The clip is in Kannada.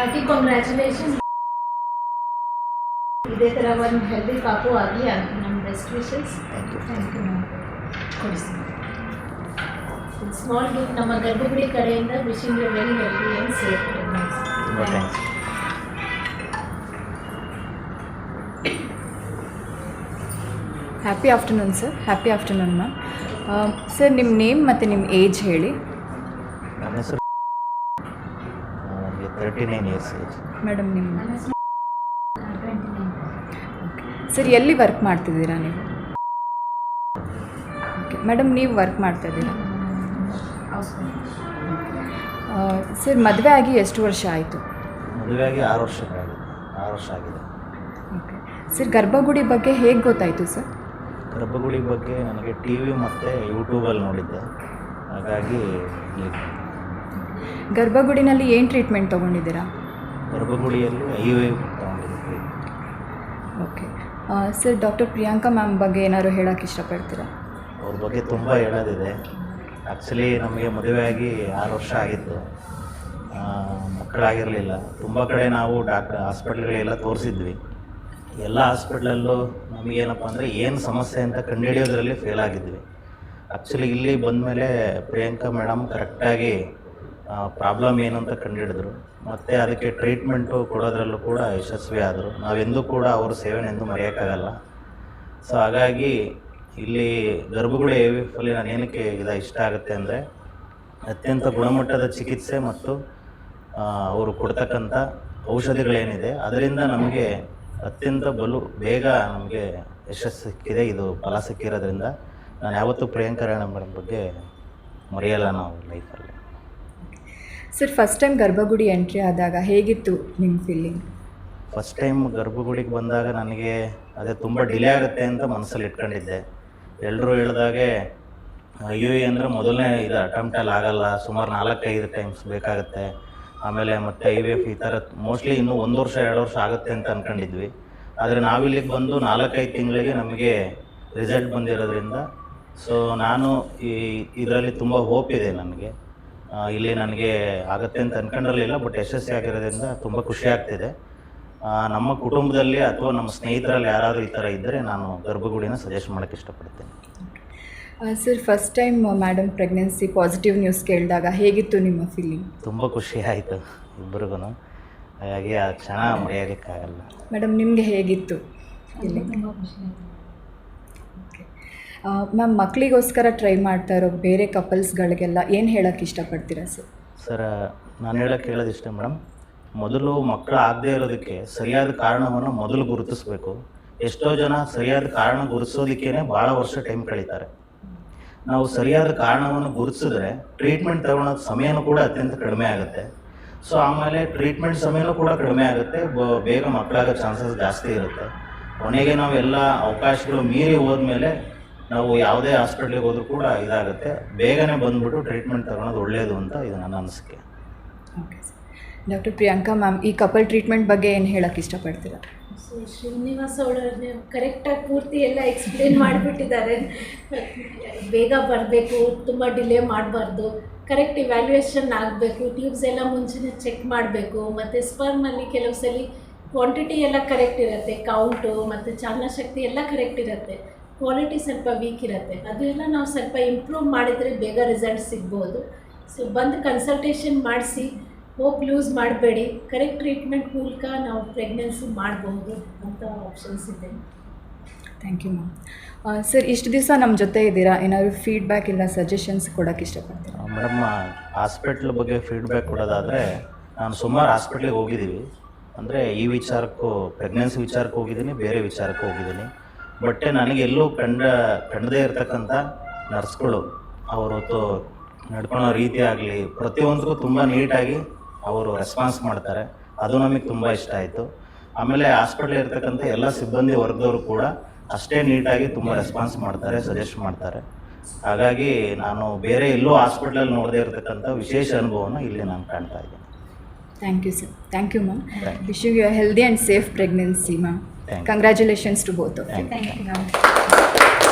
ಕಂಗ್ರ್ಯಾಚುಲೇಷನ್ ಇದೇ ಥರ ಒಂದು ಹೆಲ್ದಿ ಪಾಪು ಆಗಲಿ ಅಂತ ನಮ್ಮ best wishes thank you thank you ma'am ಕೊಡಿಸಿ ಸ್ಮಾಲ್ ಗಿಫ್ಟ್ ನಮ್ಮ ಗರ್ಭಗುಡಿ ಕಡೆಯಿಂದ wishing you very healthy and safe ತುಂಬ thanks happy afternoon sir happy afternoon ma'am sir ನಿಮ್ಮ ನೇಮ್ ಮತ್ತು ನಿಮ್ಮ ಏಜ್ ಹೇಳಿ? ನನ್ನ ಹೆಸರು ನನಗೆ thirty nine years age madam ನಿಮ್ಮ ಸರ್ ಎಲ್ಲಿ ವರ್ಕ್ ಮಾಡ್ತಿದ್ದೀರಾ ನೀವು? ಓಕೆ ಮೇಡಮ್ ನೀವು ವರ್ಕ್ ಮಾಡ್ತಾ ಇದ್ದೀರಾ? ಸರ್ ಮದುವೆ ಆಗಿ ಎಷ್ಟು ವರ್ಷ ಆಯಿತು? ಮದುವೆಯಾಗಿ ಆರು ವರ್ಷ ಆರು ವರ್ಷ ಆಗಿದೆ. ಓಕೆ ಸರ್ ಗರ್ಭಗುಡಿ ಬಗ್ಗೆ ಹೇಗೆ ಗೊತ್ತಾಯಿತು ಸರ್ ಗರ್ಭಗುಡಿ ಬಗ್ಗೆ ನನಗೆ ಟಿ ವಿ ಮತ್ತು ಯೂಟ್ಯೂಬಲ್ಲಿ ನೋಡಿದ್ದೆ. ಹಾಗಾಗಿ ಗರ್ಭಗುಡಿನಲ್ಲಿ ಏನು ಟ್ರೀಟ್ಮೆಂಟ್ ತೊಗೊಂಡಿದ್ದೀರಾ? ಗರ್ಭಗುಡಿಯಲ್ಲಿ I okay sir doctor Priyanka ma'am ಬಗ್ಗೆ ಏನಾದ್ರು ಹೇಳೋಕ್ಕೆ ಇಷ್ಟಪಡ್ತೀರಾ? ಅವ್ರ ಬಗ್ಗೆ ತುಂಬ ಹೇಳೋದಿದೆ. ಆ್ಯಕ್ಚುಲಿ ನಮಗೆ ಮದುವೆಯಾಗಿ ಆರು ವರ್ಷ ಆಗಿತ್ತು. ಮಕ್ಕಳಾಗಿರಲಿಲ್ಲ. ತುಂಬ ಕಡೆ ನಾವು ಡಾಕ್ಟರ್ ಹಾಸ್ಪಿಟ್ಲ್ಗಳೆಲ್ಲ ತೋರಿಸಿದ್ವಿ. ಎಲ್ಲ ಹಾಸ್ಪಿಟ್ಲಲ್ಲೂ ನಮಗೇನಪ್ಪ ಅಂದರೆ ಏನು ಸಮಸ್ಯೆ ಅಂತ ಕಂಡುಹಿಡಿಯೋದ್ರಲ್ಲಿ ಫೇಲ್ ಆಗಿದ್ವಿ. ಆ್ಯಕ್ಚುಲಿ ಇಲ್ಲಿ ಬಂದಮೇಲೆ ಪ್ರಿಯಾಂಕಾ ಮೇಡಮ್ ಕರೆಕ್ಟಾಗಿ ಪ್ರಾಬ್ಲಮ್ ಏನು ಅಂತ ಕಂಡುಹಿಡಿದ್ರು. ಮತ್ತು ಅದಕ್ಕೆ ಟ್ರೀಟ್ಮೆಂಟು ಕೊಡೋದ್ರಲ್ಲೂ ಕೂಡ ಯಶಸ್ವಿ ಆದರು. ನಾವೆಂದೂ ಕೂಡ ಅವ್ರ ಸೇವೆನೆಂದು ಮರೆಯೋಕ್ಕಾಗಲ್ಲ. ಸೊ ಹಾಗಾಗಿ ಇಲ್ಲಿ ಗರ್ಭಗುಡಿ ಎ ವಿ ಎಫಲ್ಲಿ ನಾನು ಏನಕ್ಕೆ ಇದು ಇಷ್ಟ ಆಗುತ್ತೆ ಅಂದರೆ, ಅತ್ಯಂತ ಗುಣಮಟ್ಟದ ಚಿಕಿತ್ಸೆ ಮತ್ತು ಅವರು ಕೊಡ್ತಕ್ಕಂಥ ಔಷಧಿಗಳೇನಿದೆ, ಅದರಿಂದ ನಮಗೆ ಅತ್ಯಂತ ಬಲು ಬೇಗ ನಮಗೆ ಯಶಸ್ಸು ಸಿಕ್ಕಿದೆ. ಇದು ಫಲ ಸಿಕ್ಕಿರೋದ್ರಿಂದ ನಾನು ಯಾವತ್ತೂ ಪ್ರಿಯಾಂಕಾ ರಾಣ ಮೇಡಮ್ ಬಗ್ಗೆ ಮರೆಯಲ್ಲ ನಾವು ಲೈಫಲ್ಲಿ sir first time Garbhagudi entry ಆದಾಗ ಹೇಗಿತ್ತು ನಿಮ್ಮ ಫೀಲಿಂಗ್ ಫಸ್ಟ್ ಟೈಮ್ ಗರ್ಭಗುಡಿಗೆ ಬಂದಾಗ ನನಗೆ ಅದೇ ತುಂಬ ಡಿಲೇ ಆಗುತ್ತೆ ಅಂತ ಮನಸ್ಸಲ್ಲಿ ಇಟ್ಕೊಂಡಿದ್ದೆ. ಎಲ್ಲರೂ ಹೇಳಿದಾಗೆ ಯು ಎ ಅಂದರೆ ಮೊದಲನೇ ಇದು ಅಟೆಂಪ್ಟಲ್ಲಿ ಆಗಲ್ಲ, ಸುಮಾರು ನಾಲ್ಕೈದು ಟೈಮ್ಸ್ ಬೇಕಾಗುತ್ತೆ. ಆಮೇಲೆ ಮತ್ತು ಐ ವಿ ಎಫ್ ಈ ಥರ ಮೋಸ್ಟ್ಲಿ ಇನ್ನೂ ಒಂದು ವರ್ಷ, ಎರಡು ವರ್ಷ ಆಗುತ್ತೆ ಅಂತ ಅಂದ್ಕೊಂಡಿದ್ವಿ ಆದರೆ ನಾವಿಲ್ಲಿಗೆ ಬಂದು ನಾಲ್ಕೈದು ತಿಂಗಳಿಗೆ ನಮಗೆ ರಿಸಲ್ಟ್ ಬಂದಿರೋದ್ರಿಂದ ಸೊ ನಾನು ಈ, ಇದರಲ್ಲಿ ತುಂಬ ಹೋಪ್ ಇದೆ ನನಗೆ. ಇಲ್ಲಿ ನನಗೆ ಆಗುತ್ತೆ ಅಂತ ಅನ್ಕೊಂಡಿರಲಿಲ್ಲ ಬಟ್ ಯಶಸ್ವಿ ಆಗಿರೋದ್ರಿಂದ ತುಂಬ ಖುಷಿ ಆಗ್ತಿದೆ. ನಮ್ಮ ಕುಟುಂಬದಲ್ಲಿ ಅಥವಾ ನಮ್ಮ ಸ್ನೇಹಿತರಲ್ಲಿ ಯಾರಾದರೂ ಈ ಥರ ಇದ್ದರೆ ನಾನು ಗರ್ಭಗುಡಿನ ಸಜೆಸ್ಟ್ ಮಾಡೋಕ್ಕೆ ಇಷ್ಟಪಡ್ತೀನಿ. Sir first time madam pregnancy positive news ಕೇಳಿದಾಗ ಹೇಗಿತ್ತು ನಿಮ್ಮ ಫೀಲಿಂಗ್ ತುಂಬ ಖುಷಿ ಆಯಿತು ಇಬ್ಬರಿಗೂ ಹಾಗಾಗಿ ಆ ಕ್ಷಣ ಮರೆಯೋದಕ್ಕಾಗಲ್ಲ. ಮೇಡಮ್ ನಿಮಗೆ ಹೇಗಿತ್ತು? ಇಲ್ಲಿ ತುಂಬ ಖುಷಿ ಆಯಿತು. ಮ್ಯಾಮ್ ಮಕ್ಕಳಿಗೋಸ್ಕರ ಟ್ರೈ ಮಾಡ್ತಾ ಇರೋ ಬೇರೆ ಕಪಲ್ಸ್ಗಳಿಗೆಲ್ಲ ಏನು ಹೇಳೋಕ್ಕೆ ಇಷ್ಟಪಡ್ತೀರಾ ಸರ್? ಸರ್, ನಾನು ಹೇಳೋಕ್ಕೆ ಇಷ್ಟೇ ಮೇಡಮ್. ಮೊದಲು ಮಕ್ಕಳು ಆಗದೇ ಇರೋದಕ್ಕೆ ಸರಿಯಾದ ಕಾರಣವನ್ನು ಮೊದಲು ಗುರುತಿಸಬೇಕು. ಎಷ್ಟೋ ಜನ ಸರಿಯಾದ ಕಾರಣ ಗುರುತಿಸೋದಕ್ಕೇ ಭಾಳ ವರ್ಷ ಟೈಮ್ ಕಳೀತಾರೆ. ನಾವು ಸರಿಯಾದ ಕಾರಣವನ್ನು ಗುರುತಿಸಿದ್ರೆ ಟ್ರೀಟ್ಮೆಂಟ್ ತಗೊಳೋದು ಸಮಯನೂ ಕೂಡ ಅತ್ಯಂತ ಕಡಿಮೆ ಆಗುತ್ತೆ. ಸೊ ಆಮೇಲೆ ಟ್ರೀಟ್ಮೆಂಟ್ ಸಮಯನೂ ಕೂಡ ಕಡಿಮೆ ಆಗುತ್ತೆ. ಬೇಗ ಮಕ್ಕಳಾಗೋ ಚಾನ್ಸಸ್ ಜಾಸ್ತಿ ಇರುತ್ತೆ. ಕೊನೆಗೆ ನಾವೆಲ್ಲ ಅವಕಾಶಗಳು ಮೀರಿ ಹೋದ್ಮೇಲೆ ನಾವು ಯಾವುದೇ ಹಾಸ್ಪಿಟ್ಲಿಗೆ ಹೋದ್ರೂ ಕೂಡ ಇದಾಗುತ್ತೆ. ಬೇಗನೆ ಬಂದ್ಬಿಟ್ಟು ಟ್ರೀಟ್ಮೆಂಟ್ ತಗೊಳೋದು ಒಳ್ಳೆಯದು ಅಂತ ಇದು ನನ್ನ ಅನಿಸಿಕೆ. Okay sir doctor Priyanka ma'am ಈ ಕಪಲ್ ಟ್ರೀಟ್ಮೆಂಟ್ ಬಗ್ಗೆ ಏನು ಹೇಳೋಕ್ಕೆ ಇಷ್ಟಪಡ್ತೀರಾ? ಸೊ ಶ್ರೀನಿವಾಸ್ ಅವರು ಕರೆಕ್ಟಾಗಿ ಪೂರ್ತಿ ಎಲ್ಲ ಎಕ್ಸ್ಪ್ಲೇನ್ ಮಾಡಿಬಿಟ್ಟಿದ್ದಾರೆ. ಬೇಗ ಬರಬೇಕು ತುಂಬ ಡಿಲೇ ಮಾಡಬಾರ್ದು. ಕರೆಕ್ಟ್ ಇವ್ಯಾಲ್ಯೂಯೇಷನ್ ಆಗಬೇಕು ಟ್ಯೂಬ್ಸ್ ಎಲ್ಲ ಮುಂಚೆನೇ ಚೆಕ್ ಮಾಡಬೇಕು ಮತ್ತು ಸ್ಪರ್ಮಲ್ಲಿ ಕೆಲವು ಸಲ ಕ್ವಾಂಟಿಟಿ ಎಲ್ಲ ಕರೆಕ್ಟ್ ಇರುತ್ತೆ ಕೌಂಟು ಮತ್ತು ಚಾಲನಶಕ್ತಿ ಎಲ್ಲ ಕರೆಕ್ಟ್ ಇರುತ್ತೆ. ಕ್ವಾಲಿಟಿ ಸ್ವಲ್ಪ ವೀಕ್ ಇರುತ್ತೆ. ಅದೆಲ್ಲ ನಾವು ಸ್ವಲ್ಪ ಇಂಪ್ರೂವ್ ಮಾಡಿದರೆ ಬೇಗ ರಿಸಲ್ಟ್ ಸಿಗ್ಬೋದು. ಸೊ ಬಂದು ಕನ್ಸಲ್ಟೇಷನ್ ಮಾಡಿಸಿ ಹೋಪ್ ಲೂಸ್ ಮಾಡಬೇಡಿ. ಕರೆಕ್ಟ್ ಟ್ರೀಟ್ಮೆಂಟ್ ಮೂಲಕ ನಾವು ಪ್ರೆಗ್ನೆನ್ಸಿ ಮಾಡಬಹುದು ಅಂತ ಆಪ್ಷನ್ಸ್ ಇದೆ. ಥ್ಯಾಂಕ್ ಯು ಮ್ಯಾಮ್ ಸರ್ ಇಷ್ಟು ದಿವಸ ನಮ್ಮ ಜೊತೆ ಇದ್ದೀರಾ? ಏನಾದರೂ ಫೀಡ್ಬ್ಯಾಕ್ ಇಲ್ಲ ಸಜೆಷನ್ಸ್ ಕೊಡೋಕ್ಕೆ ಇಷ್ಟಪಡ್ತೀರಾ? ಮೇಡಮ್ ಹಾಸ್ಪಿಟ್ಲ್ ಬಗ್ಗೆ ಫೀಡ್ಬ್ಯಾಕ್ ಕೊಡೋದಾದರೆ ನಾನು ಸುಮಾರು ಹಾಸ್ಪಿಟ್ಲಿಗೆ ಹೋಗಿದ್ದೀವಿ. ಅಂದರೆ ಈ ವಿಚಾರಕ್ಕೂ ಪ್ರೆಗ್ನೆನ್ಸಿ ವಿಚಾರಕ್ಕೆ ಹೋಗಿದ್ದೀನಿ ಬೇರೆ ವಿಚಾರಕ್ಕೆ ಹೋಗಿದ್ದೀನಿ. ಬಟ್ ನನಗೆ ಎಲ್ಲೂ ಕಂಡ ಕಂಡದೇ ಇರತಕ್ಕಂಥ ನರ್ಸ್ಗಳು ಅವರು ತೋ ನಡ್ಕೊಳ್ಳೋ ರೀತಿ ಆಗಲಿ ಪ್ರತಿಯೊಂದಕ್ಕೂ ತುಂಬ ನೀಟಾಗಿ ಅವರು ರೆಸ್ಪಾನ್ಸ್ ಮಾಡ್ತಾರೆ. ಅದು ನಮಗೆ ತುಂಬ ಇಷ್ಟ ಆಯಿತು. ಆಮೇಲೆ ಹಾಸ್ಪಿಟ್ಲ್ ಇರ್ತಕ್ಕಂಥ ಎಲ್ಲ ಸಿಬ್ಬಂದಿ ವರ್ಗದವರು ಕೂಡ ಅಷ್ಟೇ ನೀಟಾಗಿ ತುಂಬ ರೆಸ್ಪಾನ್ಸ್ ಮಾಡ್ತಾರೆ ಸಜೆಸ್ಟ್ ಮಾಡ್ತಾರೆ. ಹಾಗಾಗಿ ನಾನು ಬೇರೆ ಎಲ್ಲೂ ಹಾಸ್ಪಿಟ್ಲಲ್ಲಿ ನೋಡದೇ ಇರತಕ್ಕಂಥ ವಿಶೇಷ ಅನುಭವನ ಇಲ್ಲಿ ನಾನು ಕಾಣ್ತಾ ಇದ್ದೀನಿ. Thank you sir thank you ma'am wish you healthy and safe pregnancy ma'am Congratulations to both of you. Thank you.